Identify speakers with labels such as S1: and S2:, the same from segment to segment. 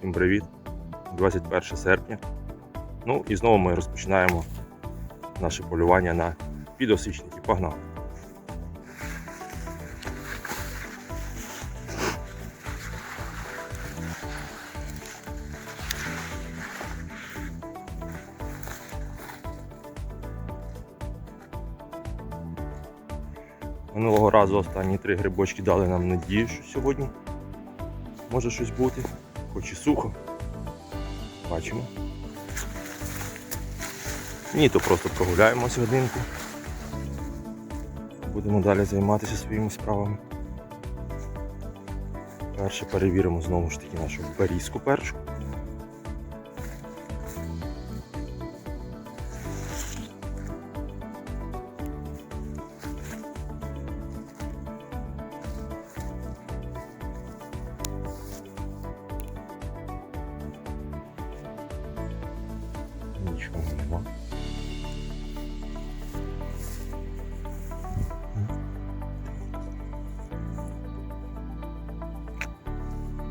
S1: Всім привіт! 21 серпня. Ну і знову ми розпочинаємо наше полювання на підосичники. Погнали! Минулого разу останні три грибочки дали нам надію, що сьогодні може щось бути, хоч і сухо. Бачимо. Ні, то просто прогуляємось годинку. Будемо далі займатися своїми справами. Перше перевіримо знову ж таки нашу берізку першу. формула.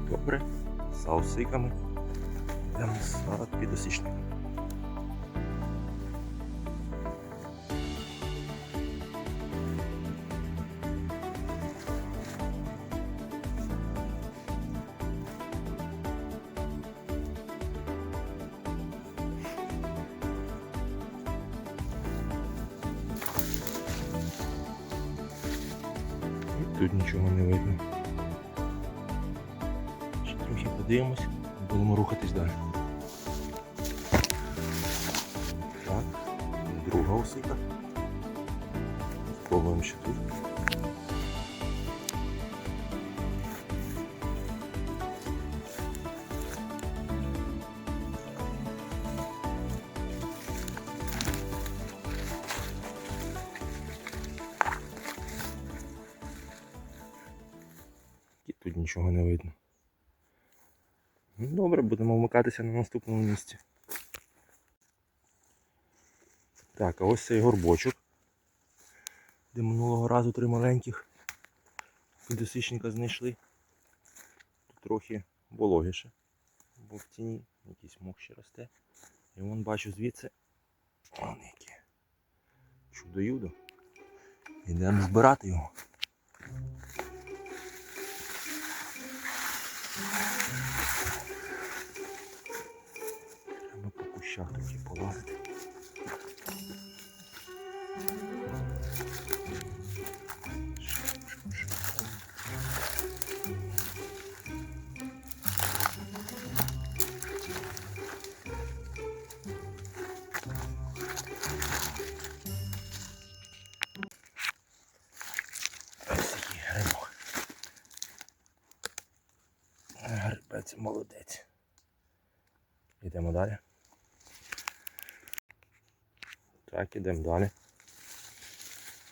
S1: Добре, саусиками. Йдемо сладкі досічники. Тут нічого не видно. Ще трохи подивимось, будемо рухатись далі. Так, друга осика. Спробуємо ще тут. Тут нічого не видно. Ну, Добре, будемо вмикатися на наступному місці. Так, а ось цей горбочок, де минулого разу три маленьких підосичника знайшли. Тут трохи вологіше, бо в тіні якийсь мох ще росте. І вон бачу звідси. Вон які. Чудо-юдо. Йдемо збирати його. Треба по кущах такі полазити. Молодець. Йдемо далі. Так, ідемо далі.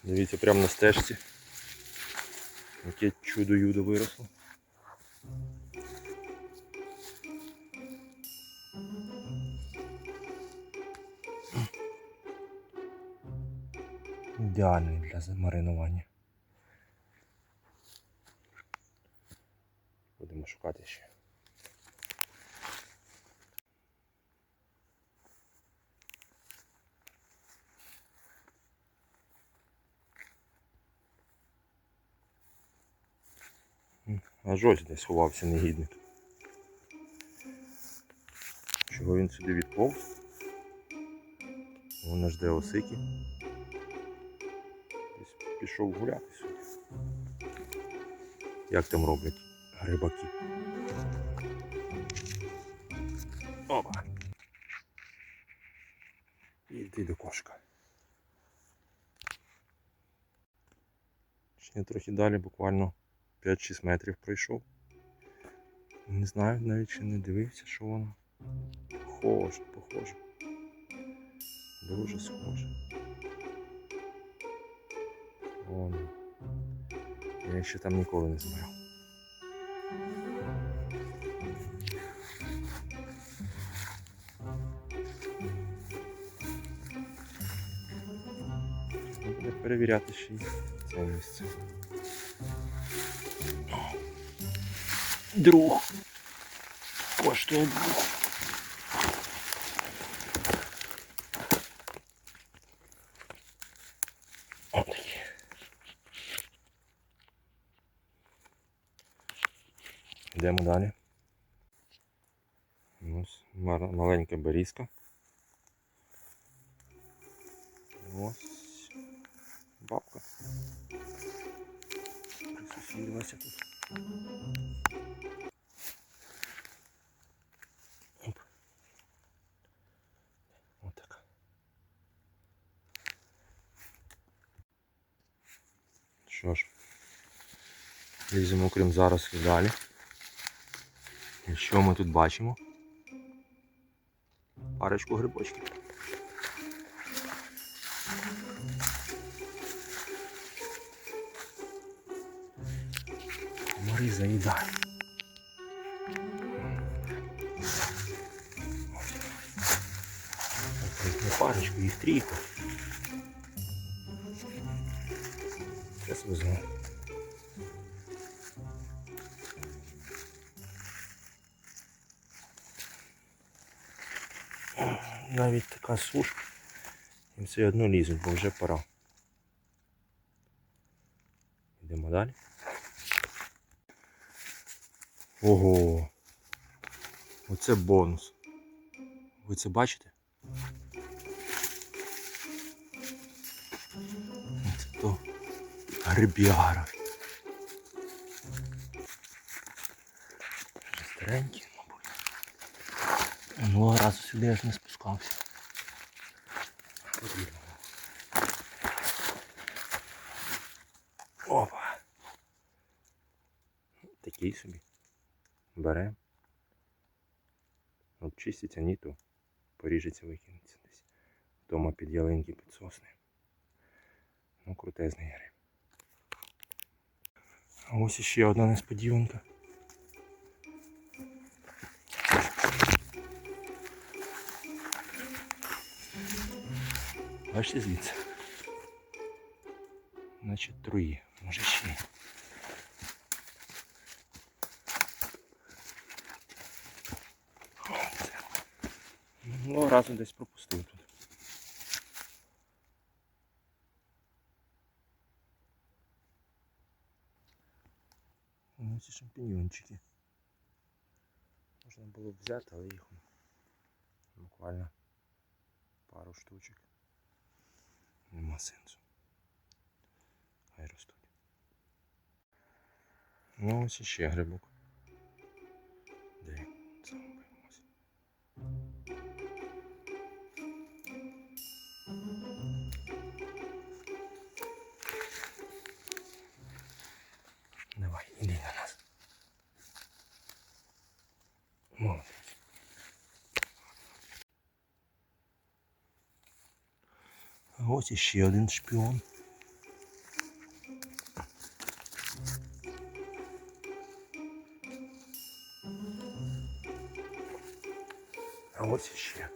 S1: Дивіться, прямо на стежці. Яке чудо-юдо виросло. Ідеальний для замаринування. Будемо шукати ще. Аж ось десь ховався негідник. Чого він сюди відповз? Вона жде осики. Пішов гуляти сюди. Як там роблять грибаки? Опа. І йди до кошка. Ще трохи далі, буквально 5-6 метрів пройшов. Не знаю, навіть ще не дивився, що воно. Похоже, похоже. Дуже схоже. Вон. Я ще там ніколи не збирав. Перевіряти ще й це місце. Друг. коштує. Отакі. Йдемо далі. Ось мар- маленька берізка. Ось Що ж, ліземо окрім зараз і далі. І що ми тут бачимо? Парочку грибочків. Комари заїдає. Парочку, їх трійку. Навіть така суш. І все одно лізуть, бо вже пора. Йдемо далі. Ого. Оце бонус. Ви це бачите? Це то грибіара. Вже Старенький. Минулого разу сюди я ж не спускався. Опа. Такий собі. Берем. От чиститься ні то. Поріжеться, викинеться десь. Вдома під ялинки, під сосни. Ну, крутезний гриб. Ось іще одна несподіванка. Бачите звідси? Значить труї, може ще. Ну, разу десь пропустив тут. Ось ці шампіньончики. Можна було б взяти, але їх буквально пару штучок. Нема сенсу. Хай ростуть. Ну ось іще грибок. ось іще один шпіон. А ось іще.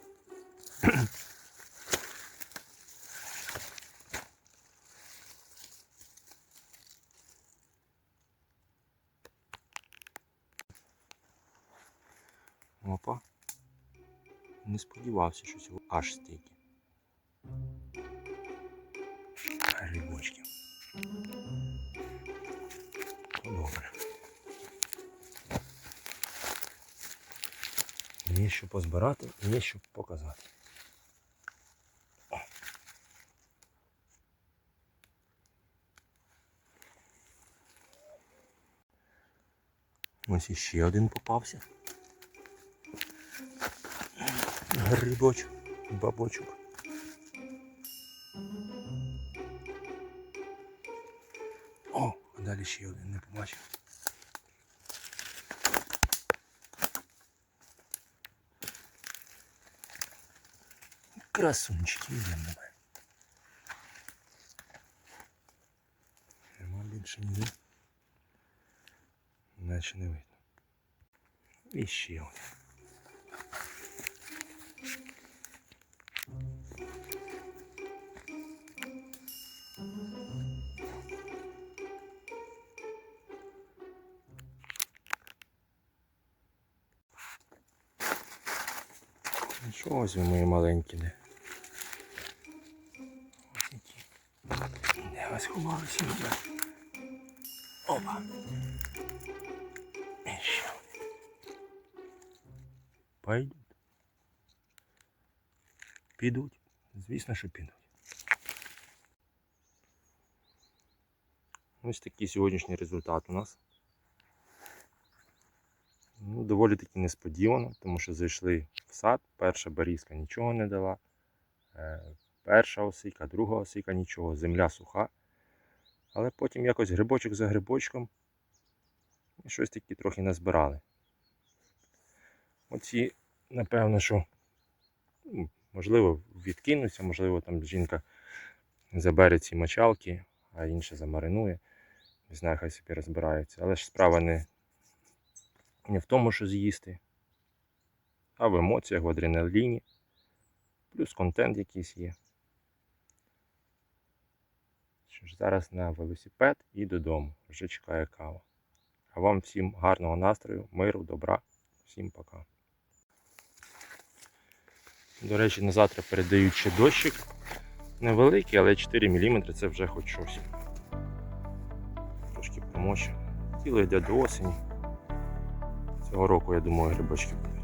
S1: Опа. Не сподівався, що цього аж стільки. Що позбирати, є що показати. Ось іще один попався. Грибочок, бабочок. О, а далі ще один не побачив. Красунчики, йдемо давай. Нема більше ніде. Наче не видно. І ще. Що ось ви мої маленькі? Сховалися, ребят? Опа. І ще. Пойдуть. Підуть. Звісно, що підуть. Ось такий сьогоднішній результат у нас. Ну, доволі таки несподівано, тому що зайшли в сад, перша барізка нічого не дала. е, Перша осика, друга осика нічого, земля суха. Але потім якось грибочок за грибочком і щось таки трохи назбирали. Оці, напевно, що ну, можливо відкинуться, можливо, там жінка забере ці мочалки, а інша замаринує. Не знаю, хай собі розбираються. Але ж справа не, не в тому, що з'їсти, а в емоціях, в адреналіні. Плюс контент якийсь є. Ж, зараз на велосипед і додому. Вже чекає кава. А вам всім гарного настрою, миру, добра. Всім пока. До речі, на завтра передають ще дощик. Невеликий, але 4 мм це вже хоч щось. Трошки помоче. Тіло йде до осені. Цього року, я думаю, грибочки будуть.